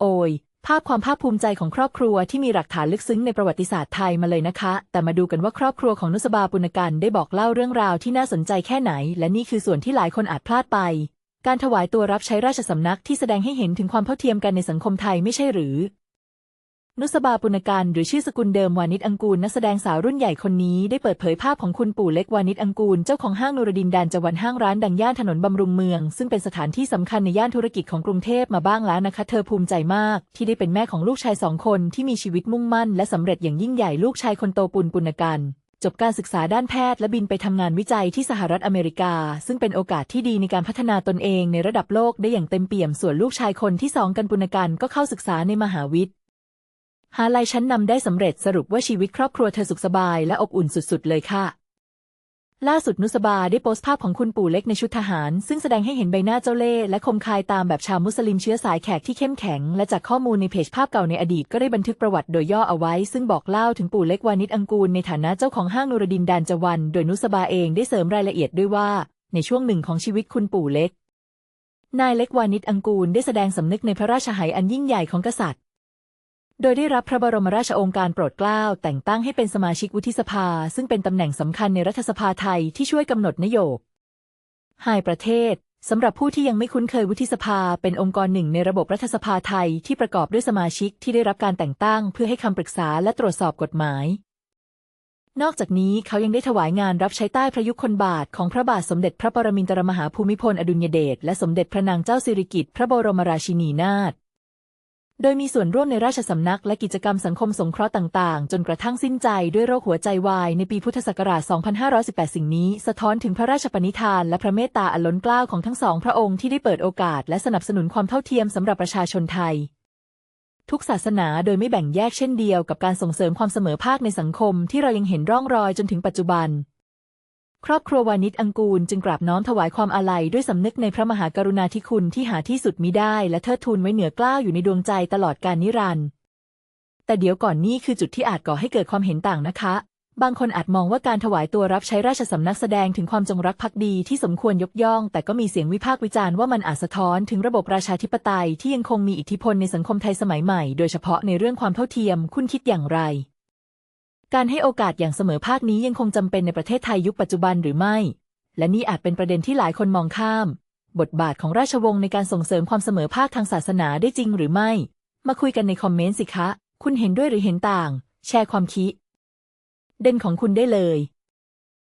โอย ภาพความภาคภูมิใจของครอบครัวที่มีหลักฐานลึกซึ้งในประวัติศาสตร์ไทยมาเลยนะคะ แต่มาดูกันว่าครอบครัวของนุสบาปุณกันได้บอกเล่าเรื่องราวที่น่าสนใจแค่ไหน และนี่คือส่วนที่หลายคนอาจพลาดไป การถวายตัวรับใช้ราชสำนักที่แสดงให้เห็นถึงความเท่าเทียมกันในสังคมไทยไม่ใช่หรือ นุสบาปุณกันหรือชื่อสกุลเดิมวานิชอังกูลนักแสดงสาวรุ่นใหญ่คนนี้ได้เปิดเผยภาพของคุณปู่เล็กวานิชอังกูลเจ้าของห้างนูรดินแดนจวันห้างร้านดังย่านถนนบำรุงเมือง ซึ่งเป็นสถานที่สำคัญในย่านธุรกิจของกรุงเทพมาบ้างแล้วนะคะ เธอภูมิใจมาก ที่ได้เป็นแม่ของลูกชายสองคนที่มีชีวิตมุ่งมั่น และสำเร็จอย่างยิ่งใหญ่ลูกชายคนโตปุณปุณกันจบการศึกษาด้านแพทย์และบินไปทำงานวิจัยที่สหรัฐอเมริกา ซึ่งเป็นโอกาสที่ดีในการพัฒนาตนเองในระดับโลกได้อย่างเต็มเปี่ยมส่วนลูกชายคนที่สองกันปุณกันก็เข้าศึกษาในมหาวิทย หาลัยชั้นนำได้สำเร็จสรุปว่าชีวิตครอบครัวเธอสุขสบายและอบอุ่นสุดๆ เลยค่ะ ล่าสุดนุสบาได้โพสต์ภาพของคุณปู่เล็กในชุดทหาร ซึ่งแสดงให้เห็นใบหน้าเจ้าเล่ห์และคมคายตามแบบชาวมุสลิมเชื้อสายแขกที่เข้มแข็ง และจากข้อมูลในเพจภาพเก่าในอดีตก็ได้บันทึกประวัติโดยย่อเอาไว้ ซึ่งบอกเล่าถึงปู่เล็กวานิชอังกูลในฐานะเจ้าของห้างนูรดินดานจวัน โดยนุสบาเองได้เสริมรายละเอียดด้วยว่า ในช่วงหนึ่งของชีวิตคุณปู่เล็กนายเล็กวานิชอังกูลได้แสดงสำนึกในพระราชไหอันยิ่งใหญ่ของกษัตริย์ โดยได้รับพระบรมราชโองการโปรดเกล้าแต่งตั้งให้เป็นสมาชิกวุฒิสภา ซึ่งเป็นตำแหน่งสำคัญในรัฐสภาไทยที่ช่วยกำหนดนโยบายประเทศสำหรับผู้ที่ยังไม่คุ้นเคยวุฒิสภาเป็นองค์กรหนึ่งในระบบรัฐสภาไทยที่ประกอบด้วยสมาชิกที่ได้รับการแต่งตั้ง เพื่อให้คำปรึกษาและตรวจสอบกฎหมาย นอกจากนี้เขายังได้ถวายงานรับใช้ใต้พระยุคลบาทของพระบาทสมเด็จพระปรมินทรมหาภูมิพลอดุลยเดชและสมเด็จพระนางเจ้าสิริกิติ์พระบรมราชินีนาถ โดยมีส่วนร่วมในราชสำนักและกิจกรรมสังคมสงเคราะห์ต่างๆ จนกระทั่งสิ้นใจด้วยโรคหัวใจวายในปีพุทธศักราช 2518 สิ่งนี้สะท้อนถึงพระราชปณิธานและพระเมตตาอันล้นเกล้าของทั้งสองพระองค์ที่ได้เปิดโอกาสและสนับสนุนความเท่าเทียมสำหรับประชาชนไทย ทุกศาสนาโดยไม่แบ่งแยกเช่นเดียวกับการส่งเสริมความเสมอภาคในสังคมที่เรายังเห็นร่องรอยจนถึงปัจจุบัน ครอบครัววานิชอังกูลจึงกราบน้อมถวายความอาลัยด้วยสำนึกในพระมหากรุณาธิคุณที่หาที่สุดมิได้และเทิดทูนไว้เหนือเกล้าวอยู่ในดวงใจตลอดกาลนิรันดร์แต่เดี๋ยวก่อนนี่คือจุดที่อาจก่อให้เกิดความเห็นต่างนะคะ บางคนอาจมองว่าการถวายตัวรับใช้ราชสำนักแสดงถึงความจงรักภักดีที่สมควรยกย่อง แต่ก็มีเสียงวิพากษ์วิจารณ์ว่ามันอาจสะท้อนถึงระบบราชาธิปไตยที่ยังคงมีอิทธิพลในสังคมไทยสมัยใหม่ โดยเฉพาะในเรื่องความเท่าเทียม คุณคิดอย่างไร การให้โอกาสอย่างเสมอภาคนี้ยังคงจำเป็นในประเทศไทยยุคปัจจุบันหรือไม่ และนี่อาจเป็นประเด็นที่หลายคนมองข้าม บทบาทของราชวงศ์ในการส่งเสริมความเสมอภาคทางศาสนาได้จริงหรือไม่ มาคุยกันในคอมเมนต์สิคะ คุณเห็นด้วยหรือเห็นต่าง แชร์ความคิด เด่นของคุณได้เลย